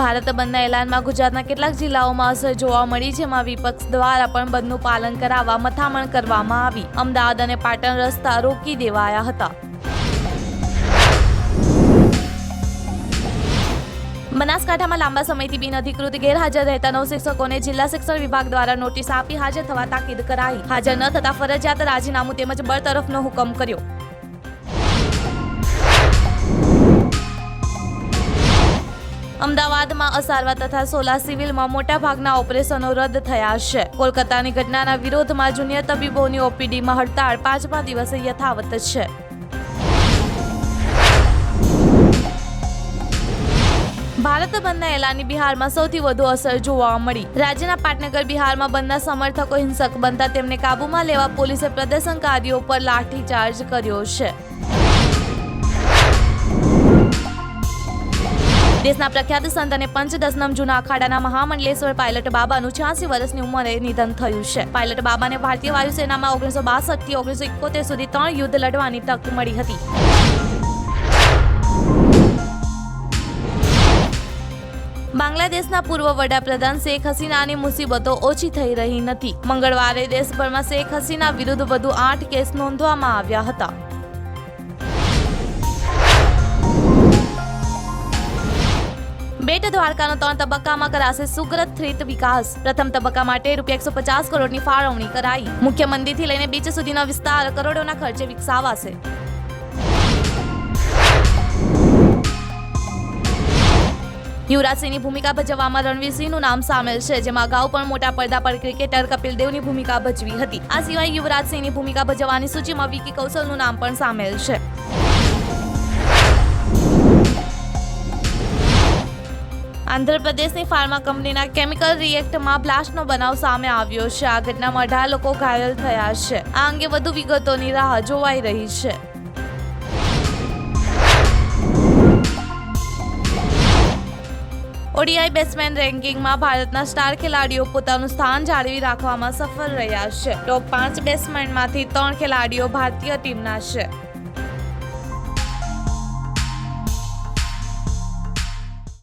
ભારત બંધના એલાનમાં ગુજરાતના કેટલાક જિલ્લાઓમાં અસર જોવા મળી, જેમાં વિપક્ષ દ્વારા પણ બંધનું પાલન કરાવવા મથામણ કરવામાં આવી. અમદાવાદ અને પાટણ રસ્તા રોકી દેવાયા હતા. બનાસકાંઠામાં લાંબા સમયથી બિનઅધિકૃત ગેરહાજર રહેતા નવ શિક્ષકોને જિલ્લા શિક્ષણ વિભાગ દ્વારા નોટિસ આપી હાજર થવા તાકીદ કરાઈ. હાજર ન થતા ફરજિયાત રાજીનામું તેમજ બરતરફનો હુકમ કર્યો. અમદાવાદમાં અસારવા તથા સોલા સિવિલમાં મોટાભાગના ઓપરેશનો રદ થયા છે. કોલકાતાની ઘટનાના વિરોધમાં જુનિયર તબીબોની ઓપીડીમાં હડતાળ પાંચમા દિવસે યથાવત છે. ભારત બંધના એલાની બિહારમાં સૌથી વધુ અસર જોવા મળી. રાજ્યના પાટનગર બિહારમાં બંધના સમર્થકો હિંસક બનતા તેમને કાબૂમાં લેવા પોલીસે પ્રદર્શનકારીઓ પર લાઠીચાર્જ કર્યો છે. દેશના પ્રખ્યાત સંત અને પંચદશનમ જૂના અખાડાના મહામંડલેશ્વર પાયલટ બાબાનું છ્યાસી વર્ષની ઉંમરે નિધન થયું છે. પાયલટ બાબાને ભારતીય વાયુસેનામાં ઓગણીસો બાસઠથી ઓગણીસો ઇકોતેર સુધી ત્રણ યુદ્ધ લડવાની તક મળી હતી. બાંગ્લાદેશના પૂર્વ વડાપ્રધાન શેખ હસીનાની મુસીબતો ઓછી થઈ રહી નથી. મંગળવારે દેશભરમાં શેખ હસીના વિરુદ્ધ વધુ આઠ કેસ નોંધવામાં આવ્યા હતા. બેટ દ્વારકાનો ત્રણ તબક્કામાં કરાશે સુગ્રત થ્રીત વિકાસ. પ્રથમ તબક્કા માટે રૂપિયા એકસો પચાસ કરોડની ફાળવણી કરાઈ. મુખ્ય મંદિરથી લઈને બીચ સુધીનો વિસ્તાર કરોડોના ખર્ચે વિકસાવાશે. યુવરાજસિંહની ભૂમિકા ભજવવામાં રણવીરસિંહનું નામ સામેલ છે, જેમાં અગાઉ પણ મોટા પડદા પર ક્રિકેટર કપિલ દેવની ભૂમિકા ભજવી હતી. આ સિવાય યુવરાજસિંહની ભૂમિકા ભજવવાની સૂચિમાં વિકી કૌશલનું નામ પણ સામેલ છે. આંધ્રપ્રદેશની ફાર્મા કંપનીના કેમિકલ રિએક્ટમાં બ્લાસ્ટનો બનાવ સામે આવ્યો છે. આ ઘટનામાં અઢાર લોકો ઘાયલ થયા છે. આ અંગે વધુ વિગતોની રાહ જોવાઈ રહી છે. ઓડીઆઈ બેટ્સમેન રેન્કિંગમાં ભારતના સ્ટાર ખેલાડીઓ પોતાનું સ્થાન જાળવી રાખવામાં સફળ રહ્યા છે. ટોપ પાંચ બેટ્સમેનમાંથી ત્રણ ખેલાડીઓ ભારતીય ટીમના છે.